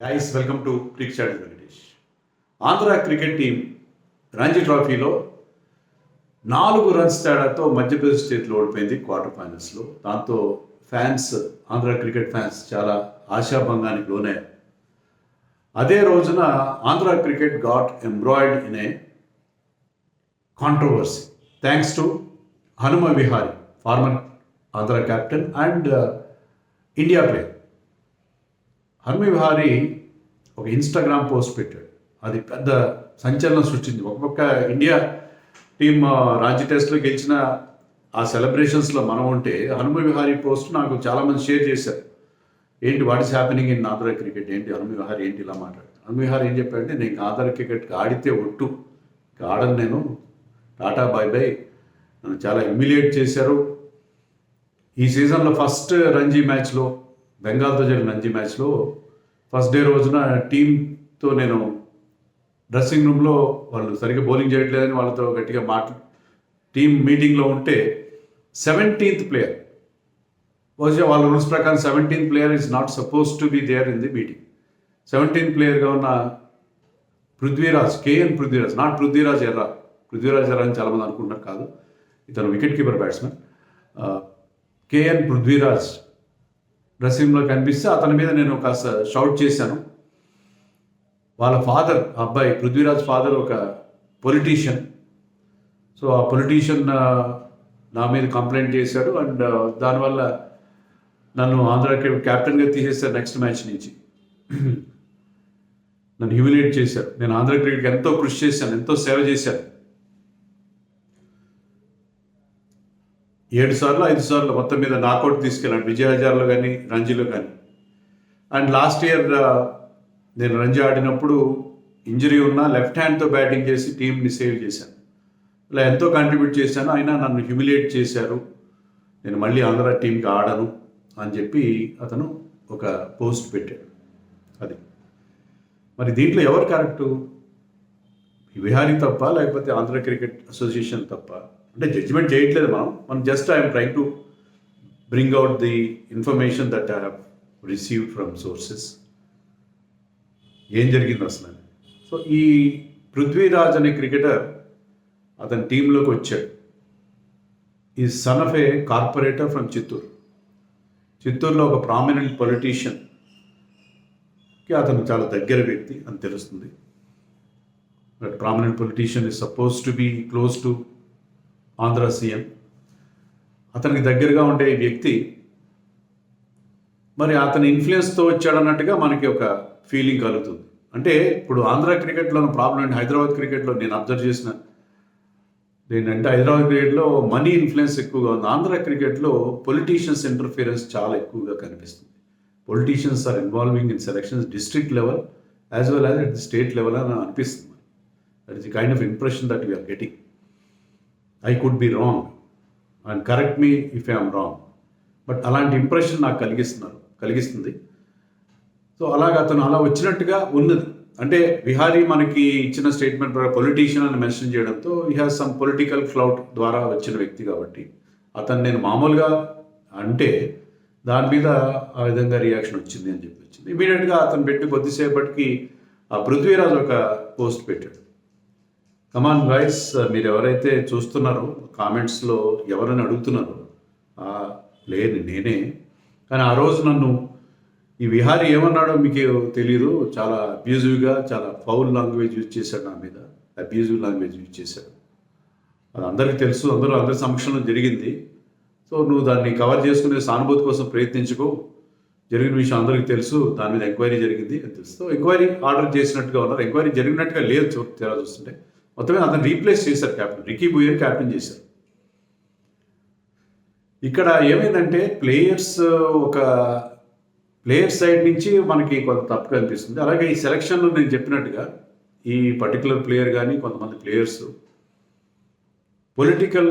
Guys welcome to Crick Chat Venkatesh Andhra cricket team Ranji ట్రోఫీలో నాలుగు runs తేడాతో మధ్యప్రదేశ్ స్టేట్లో ఓడిపోయింది క్వార్టర్ ఫైనల్స్లో దాంతో ఫ్యాన్స్ ఆంధ్ర క్రికెట్ ఫ్యాన్స్ చాలా ఆశాభంగానికి లోనయ్యారు. అదే రోజున Andhra cricket got embroiled in a controversy thanks to Hanuma Vihari former Andhra captain and India player Hanuma Vihari ఒక ఇన్స్టాగ్రామ్ పోస్ట్ పెట్టాడు. అది పెద్ద సంచలనం సృష్టించింది. ఒక పక్క ఇండియా టీమ్ రాజ్య టెస్ట్లో గెలిచిన ఆ సెలబ్రేషన్స్లో మనం ఉంటే హనుమ విహారీ పోస్ట్ నాకు చాలామంది షేర్ చేశారు. ఏంటి what is happening in Andhra cricket ఏంటి హనుమ విహారీ ఏంటి ఇలా మాట్లాడుతాను హనుమ విహారీ ఏం చెప్పాడంటే నేను ఆంధ్ర క్రికెట్ ఆడితే ఒట్టు. ఆడను నేను. టాటా బాయ్ బాయ్ నన్ను చాలా హ్యూమిలియేట్ చేశారు. ఈ సీజన్లో ఫస్ట్ రంజీ మ్యాచ్లో బెంగాల్తో జరిగిన రంజీ మ్యాచ్లో ఫస్ట్ డే రోజున టీంతో నేను డ్రెస్సింగ్ రూమ్లో వాళ్ళు సరిగ్గా బౌలింగ్ చేయట్లేదని వాళ్ళతో గట్టిగా మాట్లా టీం మీటింగ్లో ఉంటే సెవెంటీన్త్ ప్లేయర్. బహుశా వాళ్ళ రూల్స్ ప్రకారం seventeenth player is not suppose to be there in the meeting seventeenth ప్లేయర్గా ఉన్న పృథ్వీరాజ్ కేఎన్ పృథ్వీరాజ్ నాట్ పృథ్వీరాజ్ ఎర్ర. పృథ్వీరాజ్ ఎర్ర అని చాలామంది అనుకుంటున్నారు కాదు. ఇతను wicket keeper batsman KN Prithviraj డ్రెస్సింగ్లో కనిపిస్తే అతని మీద నేను కాస్త షౌట్ చేశాను. వాళ్ళ ఫాదర్ అబ్బాయి పృథ్వీరాజ్ ఫాదర్ ఒక పొలిటీషియన్. సో ఆ పొలిటీషియన్ నా మీద కంప్లైంట్ చేశాడు అండ్ దానివల్ల నన్ను ఆంధ్ర క్యాప్టెన్గా తీసేస్తారు నెక్స్ట్ మ్యాచ్ నుంచి. నన్ను హ్యూమిలేట్ చేశారు. నేను ఆంధ్ర క్రికెట్కి ఎంతో కృషి చేశాను ఎంతో సేవ చేశాను. ఏడు సార్లు ఐదు సార్లు మొత్తం మీద నాకౌట్ తీసుకెళ్ళాను విజయ హజార్లో కానీ రంజీలో కానీ అండ్ లాస్ట్ ఇయర్ నేను రంజీ ఆడినప్పుడు ఇంజరీ ఉన్న లెఫ్ట్ హ్యాండ్తో బ్యాటింగ్ చేసి టీంని సేవ్ చేశాను. ఇలా ఎంతో కంట్రిబ్యూట్ చేశాను అయినా నన్ను హ్యూమిలేట్ చేశారు. నేను మళ్ళీ ఆంధ్ర టీంకి ఆడను అని చెప్పి అతను ఒక పోస్ట్ పెట్టాడు. అది. మరి దీంట్లో ఎవరు కరెక్టు విహారీ తప్ప లేకపోతే ఆంధ్ర క్రికెట్ అసోసియేషన్ తప్ప? అంటే జడ్జిమెంట్ చేయట్లేదు మనం. మనం just I'm try to bring out the information that I have received from sources ఏం జరిగింది అసలు? సో ఈ పృథ్వీరాజ్ అనే క్రికెటర్ అతని టీంలోకి వచ్చాడు. ఈ son of a corporator from Chittoor చిత్తూరులో ఒక ప్రామినెంట్ పొలిటీషియన్కి అతను చాలా దగ్గర వ్యక్తి అని తెలుస్తుంది. Prominent politician is suppose to be close to Andhra CM. అతనికి దగ్గరగా ఉండే వ్యక్తి మరి అతని ఇన్ఫ్లుయెన్స్తో వచ్చాడన్నట్టుగా మనకి ఒక ఫీలింగ్ కలుగుతుంది. అంటే ఇప్పుడు ఆంధ్ర క్రికెట్లో ప్రాబ్లం ఏంటి? హైదరాబాద్ క్రికెట్లో నేను అబ్జర్వ్ చేసిన ఏంటంటే హైదరాబాద్ క్రికెట్లో మనీ ఇన్ఫ్లుయెన్స్ ఎక్కువగా ఉంది. ఆంధ్ర క్రికెట్లో పొలిటీషియన్స్ ఇంటర్ఫియరెన్స్ చాలా ఎక్కువగా కనిపిస్తుంది. Politicians are involving in selections district level as well as at the state level అని అనిపిస్తుంది. That is the kind of impression that we're getting I could be wrong and correct me if I'm wrong but అలాంటి impression నాకు కలిగిస్తున్నారు. కలిగిస్తుంది. So అలాగ అతను అలా వచ్చినట్టుగా ఉన్నది. అంటే విహారీ మనకి ఇచ్చిన స్టేట్మెంట్ ద్వారా పొలిటీషియన్ అని మెన్షన్ చేయడంతో ఈ హ్యాస్ సమ్ పొలిటికల్ క్లౌడ్ ద్వారా వచ్చిన వ్యక్తి కాబట్టి అతను నేను మామూలుగా అంటే దాని మీద ఆ విధంగా రియాక్షన్ వచ్చింది అని చెప్పి వచ్చింది ఇమీడియట్గా అతను పెట్టి కొద్దిసేపటికి ఆ పృథ్వీరాజ్ ఒక పోస్ట్ పెట్టాడు. కమాన్ గాయస్ మీరు ఎవరైతే చూస్తున్నారో కామెంట్స్లో ఎవరని అడుగుతున్నారో లేని నేనే. కానీ ఆ రోజు నన్ను ఈ విహారీ ఏమన్నాడో మీకు తెలియదు చాలా అబ్యూజివ్గా చాలా ఫౌల్ లాంగ్వేజ్ యూజ్ చేశాడు నా మీద. అబ్యూజివ్ లాంగ్వేజ్ యూజ్ చేశాడు. అది అందరికీ తెలుసు. అందరూ అందరి సమక్షంలో జరిగింది. సో నువ్వు దాన్ని కవర్ చేసుకునే సానుభూతి కోసం ప్రయత్నించుకో. జరిగిన విషయం అందరికీ తెలుసు. దాని మీద ఎంక్వైరీ జరిగింది. అని తెలుసు సో ఎంక్వైరీ ఆర్డర్ చేసినట్టుగా ఉన్నారు. ఎంక్వైరీ జరిగినట్టుగా లేదు. చూ తేడా చూస్తుంటే. మొత్తమే అతను రీప్లేస్ చేశారు క్యాప్టెన్ రికీ బుయర్ క్యాప్టెన్ చేశారు. ఇక్కడ ఏమైందంటే ప్లేయర్స్ uh, ఒక ప్లేయర్ సైడ్ నుంచి మనకి కొంత తప్పు కనిపిస్తుంది అలాగే ఈ సెలక్షన్లో నేను చెప్పినట్టుగా ఈ పర్టికులర్ ప్లేయర్ కానీ కొంతమంది ప్లేయర్స్ పొలిటికల్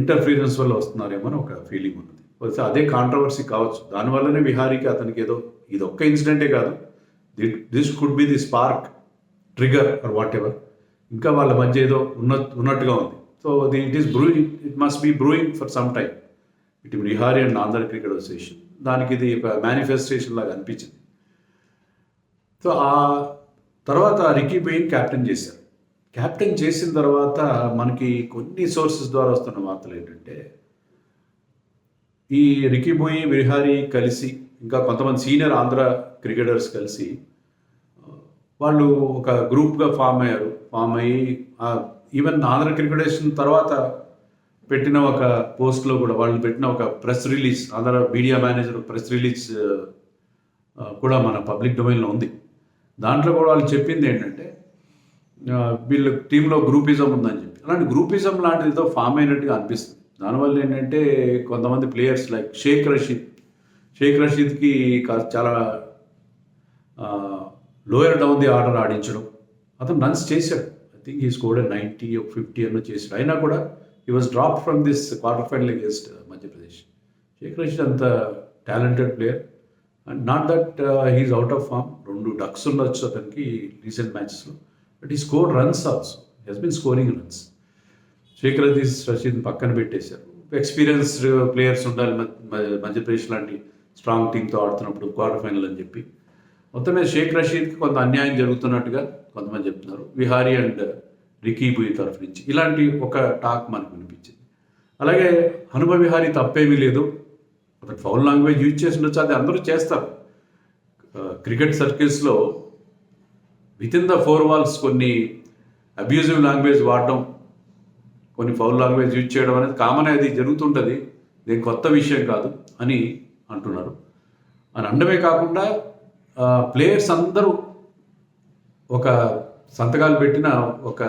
ఇంటర్ఫీరెన్స్ వల్ల వస్తున్నారేమో అని ఒక ఫీలింగ్ ఉన్నది. అదే కాంట్రవర్సీ కావచ్చు. దానివల్లనే విహారీకి అతనికి ఏదో ఇది ఒక్క ఇన్సిడెంటే కాదు. This could be the spark trigger or whatever ఇంకా వాళ్ళ మధ్య ఏదో ఉన్న ఉన్నట్టుగా ఉంది. So the it is brewing it must be brewing for some time it Vihari and Andhra cricket association దానికి ఇది ఒక మేనిఫెస్టేషన్ లాగా అనిపించింది. సో ఆ తర్వాత రికీ బెయిన్ క్యాప్టెన్ చేశారు. క్యాప్టెన్ చేసిన తర్వాత మనకి కొన్ని సోర్సెస్ ద్వారా వస్తున్న వార్తలు ఏంటంటే ఈ రికీ బోయి విహారీ కలిసి ఇంకా కొంతమంది సీనియర్ ఆంధ్ర క్రికెటర్స్ కలిసి వాళ్ళు ఒక గ్రూప్గా ఫామ్ అయ్యారు. ఫామ్ అయ్యి ఈవెన్ ఆంధ్ర క్రికెటేషన్ తర్వాత పెట్టిన ఒక పోస్ట్లో కూడా వాళ్ళు పెట్టిన ఒక press release Andhra media manager press release కూడా మన పబ్లిక్ డొమైన్లో ఉంది. దాంట్లో కూడా వాళ్ళు చెప్పింది ఏంటంటే వీళ్ళు టీంలో గ్రూపిజం ఉందని చెప్పి. అలాంటి గ్రూపిజం లాంటిదితో ఫామ్ అయినట్టుగా అనిపిస్తుంది. దానివల్ల ఏంటంటే కొంతమంది ప్లేయర్స్ లైక్ షేక్ రషీద్ షేక్ రషీద్కి చాలా లోయర్ డౌన్ ది ఆర్డర్ ఆడించడం. అతను రన్స్ చేశాడు. I think he scored ninety fifty అన్న చేశాడు. అయినా కూడా ఈ was drop from this quarter final against Madhya Pradesh Shaik Rasheed అంత talented player and not that he's out of form రెండు డక్స్ ఉండొచ్చు అతనికి రీసెంట్ మ్యాచెస్లో బట్ ఈ score runs also he's been scoring runs Shaik అదీస్ Rasheed పక్కన పెట్టేశారు. Experienced players ఉండాలి మధ్యప్రదేశ్ లాంటి స్ట్రాంగ్ టీంతో ఆడుతున్నప్పుడు క్వార్టర్ ఫైనల్ అని చెప్పి. మొత్తం మీద షేక్ రషీద్కి కొంత అన్యాయం జరుగుతున్నట్టుగా కొంతమంది చెప్తున్నారు. విహారీ అండ్ రికీ బుయి తరఫు నుంచి. ఇలాంటి ఒక టాక్ మనకు వినిపించింది. అలాగే హనుమ విహారీ తప్పేమీ లేదు. అతను ఫౌల్ లాంగ్వేజ్ యూజ్ చేసి ఉండొచ్చు. అది అందరూ చేస్తారు. క్రికెట్ సర్కిల్స్లో with in the four walls కొన్ని అబ్యూజివ్ లాంగ్వేజ్ వాడడం కొన్ని ఫౌల్ లాంగ్వేజ్ యూజ్ చేయడం అనేది కామన్ అది జరుగుతుంటుంది. దీని కొత్త విషయం కాదు అని అంటున్నారు. అని అనడమే కాకుండా ప్లేయర్స్ అందరూ ఒక సంతకాలు పెట్టిన ఒక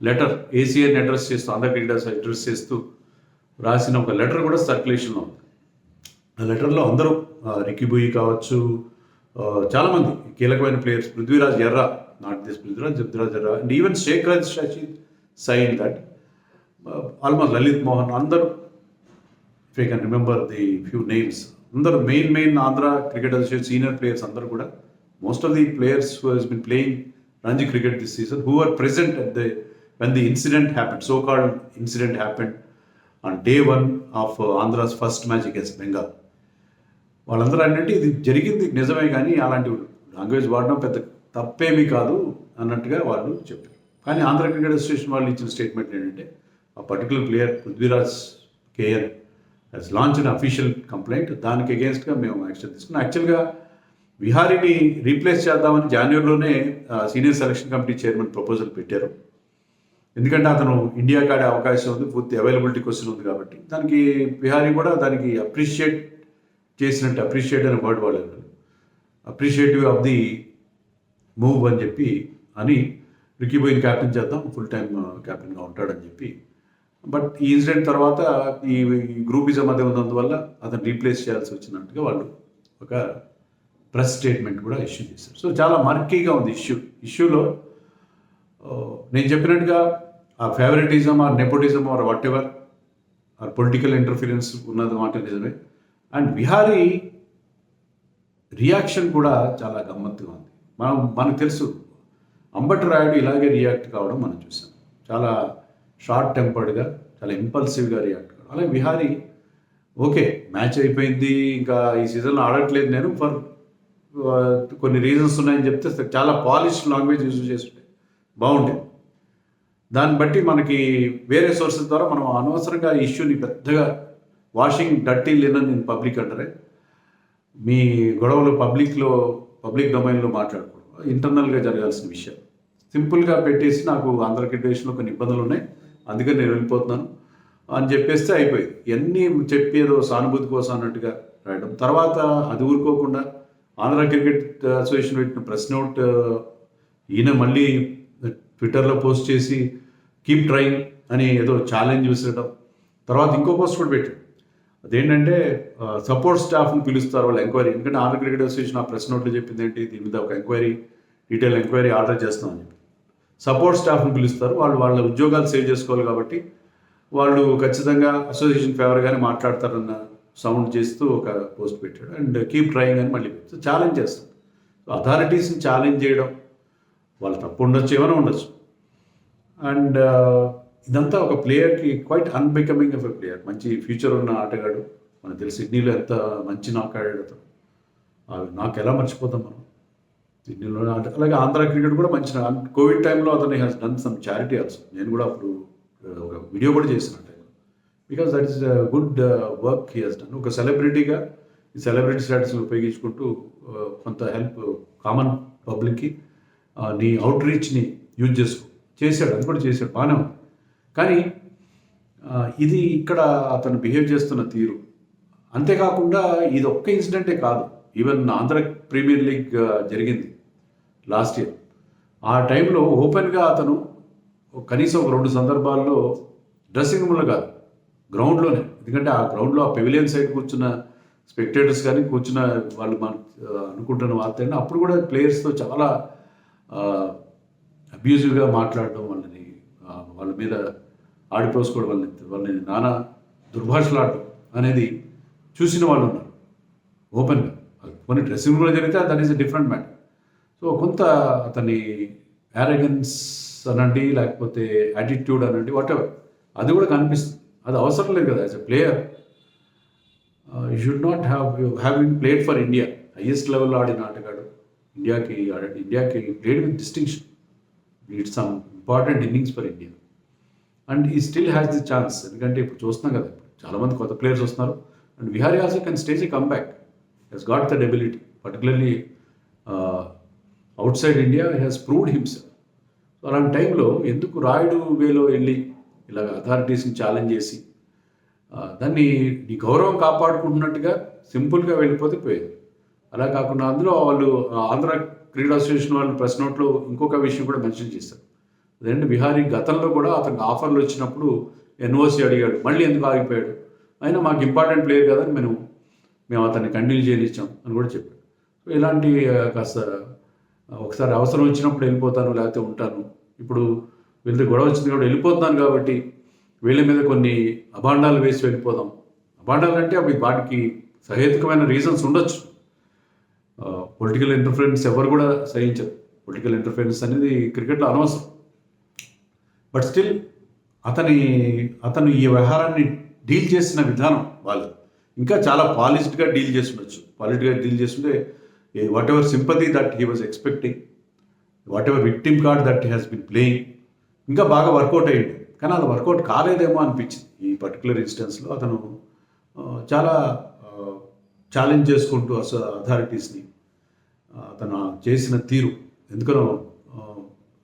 లెటర్ ఏసీఎన్ అడ్రస్ చేస్తూ ఆంధ్ర క్రికెటర్స్ అడ్రస్ చేస్తూ రాసిన ఒక లెటర్ కూడా సర్క్యులేషన్లో ఉంది. ఆ లెటర్లో అందరూ ఆ, బుయి కావచ్చు చాలామంది కీలకమైన ప్లేయర్స్ పృథ్వీరాజ్ ఎర్ర not this Prithviraj Prithviraj Yarra and even శేఖరాజ్ రాజ్ సైన్ దట్ ఆల్మోస్ట్ లలిత్ మోహన్ అందరూ if you can remember the few names అందరూ main main Andhra cricket association senior players అందరూ కూడా most of the players who he's been playing Ranji cricket this season who are present at the when the incident happen so called incident happen on day one of Andhra's first match against Bengal వాళ్ళందరూ అంటే ఇది జరిగింది నిజమే కానీ అలాంటి language వాడడం పెద్ద తప్పేమీ కాదు అన్నట్టుగా వాళ్ళు చెప్పారు. కానీ ఆంధ్ర క్రికెట్ అసోసియేషన్ వాళ్ళు ఇచ్చిన స్టేట్మెంట్ ఏంటంటే ఆ particular player Prithviraj KL he's launch unofficial complaint దానికి అగేన్స్ట్గా మేము యాక్షన్ తీసుకున్నాం. యాక్చువల్గా విహారీని రీప్లేస్ చేద్దామని జాన్యువరిలోనే senior selection committee chairman proposal పెట్టారు. ఎందుకంటే అతను ఇండియా కాడే అవకాశం ఉంది పూర్తి అవైలబిలిటీ క్వశ్చన్ ఉంది కాబట్టి. దానికి విహారీ కూడా దానికి అప్రిషియేట్ చేసినట్టు అప్రిషియేట్ అనే వర్డ్ వాళ్ళు అప్రిషియేటివ్ ఆఫ్ ది మూవ్ అని చెప్పి అని రికీబోయిన్ క్యాప్టెన్ చేద్దాం ఫుల్ టైం క్యాప్టెన్గా ఉంటాడని చెప్పి బట్ ఈ ఇన్సిడెంట్ తర్వాత ఈ గ్రూపిజం మధ్య ఉన్నందువల్ల అతను రీప్లేస్ చేయాల్సి వచ్చినట్టుగా వాళ్ళు ఒక ప్రెస్ స్టేట్మెంట్ కూడా ఇష్యూ చేశారు. సో చాలా మర్కీగా ఉంది ఇష్యూ ఇష్యూలో నేను చెప్పినట్టుగా ఆ favouritism or nepotism or whatever or political interference ఉన్నది మాట నిజమే. అండ్ విహారీ రియాక్షన్ కూడా చాలా గమ్మత్తుగా ఉంది. మనం మనకు తెలుసు అంబటి రాయుడు ఇలాగే రియాక్ట్ కావడం మనం చూసాం. చాలా షార్ట్ టెంపర్డ్గా చాలా ఇంపల్సివ్గా రియాక్ట్ కావడం అలాగే విహారీ ఓకే మ్యాచ్ అయిపోయింది ఇంకా ఈ సీజన్లో ఆడట్లేదు నేను ఫర్ కొన్ని రీజన్స్ ఉన్నాయని చెప్తే చాలా పాలిష్ లాంగ్వేజ్ యూజ్ చేస్తుంటే బాగుండేది. దాన్ని బట్టి మనకి వేరే సోర్సెస్ ద్వారా మనం అనవసరంగా ఇష్యూని పెద్దగా వాషింగ్ డర్టీ లేనని నేను పబ్లిక్ అంటారే మీ గొడవలు పబ్లిక్లో పబ్లిక్ డొమైన్లో మాట్లాడకూడదు. ఇంటర్నల్గా జరగాల్సిన విషయం. సింపుల్గా పెట్టేసి నాకు ఆంధ్రప్రదేశ్లో కొన్ని ఇబ్బందులు ఉన్నాయి అందుకని నేను వెళ్ళిపోతున్నాను. అని చెప్పేస్తే అయిపోయింది. ఎన్ని చెప్పేదో సానుభూతి కోసం అన్నట్టుగా రాయడం. తర్వాత అది ఊరుకోకుండా ఆంధ్ర క్రికెట్ అసోసియేషన్ పెట్టిన ప్రెస్ నోట్ ఈయన మళ్ళీ ట్విట్టర్లో పోస్ట్ చేసి కీప్ ట్రైంగ్ అని ఏదో ఛాలెంజ్ విసరడం. తర్వాత ఇంకో పోస్ట్ కూడా పెట్టాడు. అదేంటంటే సపోర్ట్ స్టాఫ్ని పిలుస్తారు వాళ్ళు ఎంక్వైరీ. ఎందుకంటే ఆంధ్ర క్రికెట్ అసోసియేషన్ ఆ ప్రెస్ నోట్లో చెప్పింది ఏంటి? దీని మీద ఒక ఎంక్వైరీ డీటెయిల్ ఎంక్వైరీ ఆర్డర్ చేస్తామని చెప్పి. సపోర్ట్ స్టాఫ్ని పిలుస్తారు. వాళ్ళు వాళ్ళ ఉద్యోగాలు సేవ్ చేసుకోవాలి కాబట్టి వాళ్ళు ఖచ్చితంగా అసోసియేషన్ ఫేవర్గానే మాట్లాడతారన్న సౌండ్ చేస్తూ ఒక పోస్ట్ పెట్టాడు. అండ్ కీప్ ట్రయింగ్ అని మళ్ళీ సో ఛాలెంజ్ చేస్తాం సో అథారిటీస్ని ఛాలెంజ్ చేయడం వాళ్ళు తప్పు ఉండొచ్చు ఏమైనా ఉండొచ్చు. అండ్ ఇదంతా ఒక ప్లేయర్కి quite unbecoming of a player. మంచి ఫ్యూచర్ ఉన్న ఆటగాడు. మనకు తెలిసి సిడ్నీలో ఎంత మంచి నాక్ ఆడాడు అతను. అవి నాకు ఎలా మర్చిపోతాం మనం? దీనిలో అలాగే ఆంధ్ర క్రికెట్ కూడా మంచి కోవిడ్ టైంలో అతను has done some charity also నేను కూడా అప్పుడు ఒక వీడియో కూడా చేసిన టైంలో because that is good work he has done ఒక సెలబ్రిటీగా ఈ సెలబ్రిటీ స్టాటస్ని ఉపయోగించుకుంటూ కొంత హెల్ప్ కామన్ పబ్లిక్కి నీ అవుట్ రీచ్ని యూజ్ చేసుకో చేశాడు. అది కూడా చేశాడు. బాగానే ఉంది. కానీ ఇది ఇక్కడ అతను బిహేవ్ చేస్తున్న తీరు. అంతేకాకుండా ఇది ఒక్క ఇన్సిడెంటే కాదు. ఈవెన్ ఆంధ్ర ప్రీమియర్ లీగ్ జరిగింది లాస్ట్ ఇయర్. ఆ టైంలో ఓపెన్గా అతను కనీసం ఒక రెండు సందర్భాల్లో డ్రెస్సింగ్ రూమ్లో కాదు గ్రౌండ్లోనే. ఎందుకంటే ఆ గ్రౌండ్లో ఆ పెవిలియన్ సైడ్ కూర్చున్న స్పెక్టేటర్స్ కానీ కూర్చున్న వాళ్ళు మన అనుకుంటున్న వార్త అప్పుడు కూడా ప్లేయర్స్తో చాలా అబ్యూజివ్గా మాట్లాడడం వాళ్ళని వాళ్ళ మీద ఆడిపోసుకోవడం వాళ్ళని వాళ్ళని నానా దుర్భాషలాడడం అనేది చూసిన వాళ్ళు ఉన్నారు ఓపెన్గా. కొన్ని డ్రెస్సింగ్ రూమ్లో జరిగితే that is different matter so కొంత అతని యారగెన్స్ అనండి లేకపోతే యాటిట్యూడ్ అనండి వాట్ ఎవర్ అది కూడా కనిపిస్తుంది. అది అవసరం లేదు కదా as a player you should not have having played for India highest లెవెల్లో ఆడిన ఆటగాడు. ఇండియాకి ఆడ- ఇండియాకి played with distinction it's some important innings for India and ఈ స్టిల్ హ్యాస్ ది ఛాన్స్ ఎందుకంటే ఇప్పుడు చూస్తున్నాం కదా చాలామంది కొత్త ప్లేయర్స్ వస్తున్నారు. And Vihari also can stage a comeback he's got that ability particularly outside India has proved himself so అలాంటి టైంలో ఎందుకు రాయుడు వేలో వెళ్ళి ఇలాగ అథారిటీస్ని ఛాలెంజ్ చేసి దాన్ని నీ గౌరవం కాపాడుకుంటున్నట్టుగా సింపుల్గా వెళ్ళిపోతే పోయేది. అలా కాకుండా అందులో వాళ్ళు ఆంధ్ర క్రీడా అసోసియేషన్ వాళ్ళు ప్రెస్ నోట్లో ఇంకొక విషయం కూడా మెన్షన్ చేశారు. అదేంటి? బిహారీ గతంలో కూడా అతనికి ఆఫర్లు వచ్చినప్పుడు ఎన్ఓసి అడిగాడు మళ్ళీ ఎందుకు ఆగిపోయాడు? అయినా మాకు ఇంపార్టెంట్ ప్లేయర్ కదా అని మేము మేము అతన్ని కంటిన్యూ చేయనిచ్చాం అని కూడా చెప్పాడు. ఇలాంటి కాస్త ఒకసారి అవసరం వచ్చినప్పుడు వెళ్ళిపోతాను లేకపోతే ఉంటాను. ఇప్పుడు వీళ్ళతో గొడవ వచ్చింది కాబట్టి వెళ్ళిపోతున్నాను కాబట్టి వీళ్ళ మీద కొన్ని అభాండాలు వేసి వెళ్ళిపోదాం. అభాండాలు అంటే అవి వాటికి సహేతుకమైన రీజన్స్ ఉండొచ్చు. పొలిటికల్ ఇంటర్ఫరెన్స్ ఎవరు కూడా సహించరు. పొలిటికల్ ఇంటర్ఫరెన్స్ అనేది క్రికెట్లో అనవసరం. బట్ స్టిల్ అతని అతను ఈ వ్యవహారాన్ని డీల్ చేసిన విధానం వాళ్ళు ఇంకా చాలా పాలిష్డ్గా డీల్ చేసి పాలిష్డ్గా డీల్ చేస్తుంటే whatever sympathy that he was expecting whatever victim card that has been playing ఇంకా బాగా వర్కౌట్ అయ్యింది. కానీ అది వర్కౌట్ కాలేదేమో అనిపించింది. ఈ పర్టికులర్ ఇన్స్టెన్స్లో అతను చాలా ఛాలెంజ్ చేసుకుంటూ అస అథారిటీస్ని అతను చేసిన తీరు. ఎందుకనో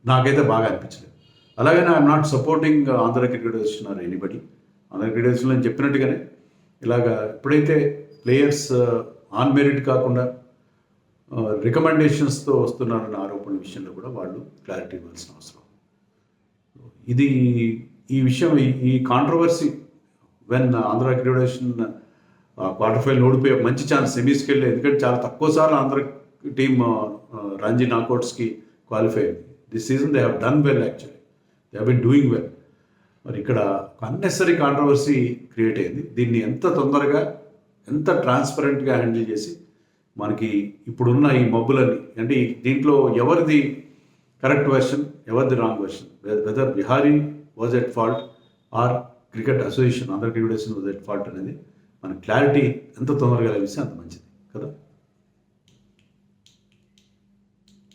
నాకైతే బాగా అనిపించలేదు. అలాగే I'm not supporting Andhra cricket వచ్చినారు ఎనీబడి ఆంధ్ర క్రికెట్ నేను చెప్పినట్టుగానే ఇలాగా ఎప్పుడైతే ప్లేయర్స్ ఆన్ మెరిట్ కాకుండా రికమెండేషన్స్తో వస్తున్నారన్న ఆరోపణ విషయంలో కూడా వాళ్ళు క్లారిటీ ఇవ్వాల్సిన అవసరం. ఇది ఈ విషయం ఈ- కాంట్రవర్సీ వెన్ ఆంధ్ర క్రికెషన్ క్వార్టర్ ఫైనల్ ఓడిపోయే మంచి ఛాన్స్ సెమీస్కి వెళ్ళి ఎందుకంటే చాలా తక్కువ సార్లు ఆంధ్ర టీమ్ రంజీ నాకౌట్స్కి క్వాలిఫై అయింది. This season they have done well actually they have been doing well మరి ఇక్కడ అన్నెసరీ కాంట్రవర్సీ క్రియేట్ అయింది. దీన్ని ఎంత తొందరగా ఎంత ట్రాన్స్పరెంట్గా హ్యాండిల్ చేసి మనకి ఇప్పుడున్న ఈ మబ్బులని అంటే దీంట్లో ఎవరిది కరెక్ట్ వెర్షన్ ఎవరిది wrong version whether Vihari was at fault or cricket association Andhra cricket association was at fault అనేది మన క్లారిటీ ఎంత తొందరగా లభిస్తే అంత మంచిది కదా?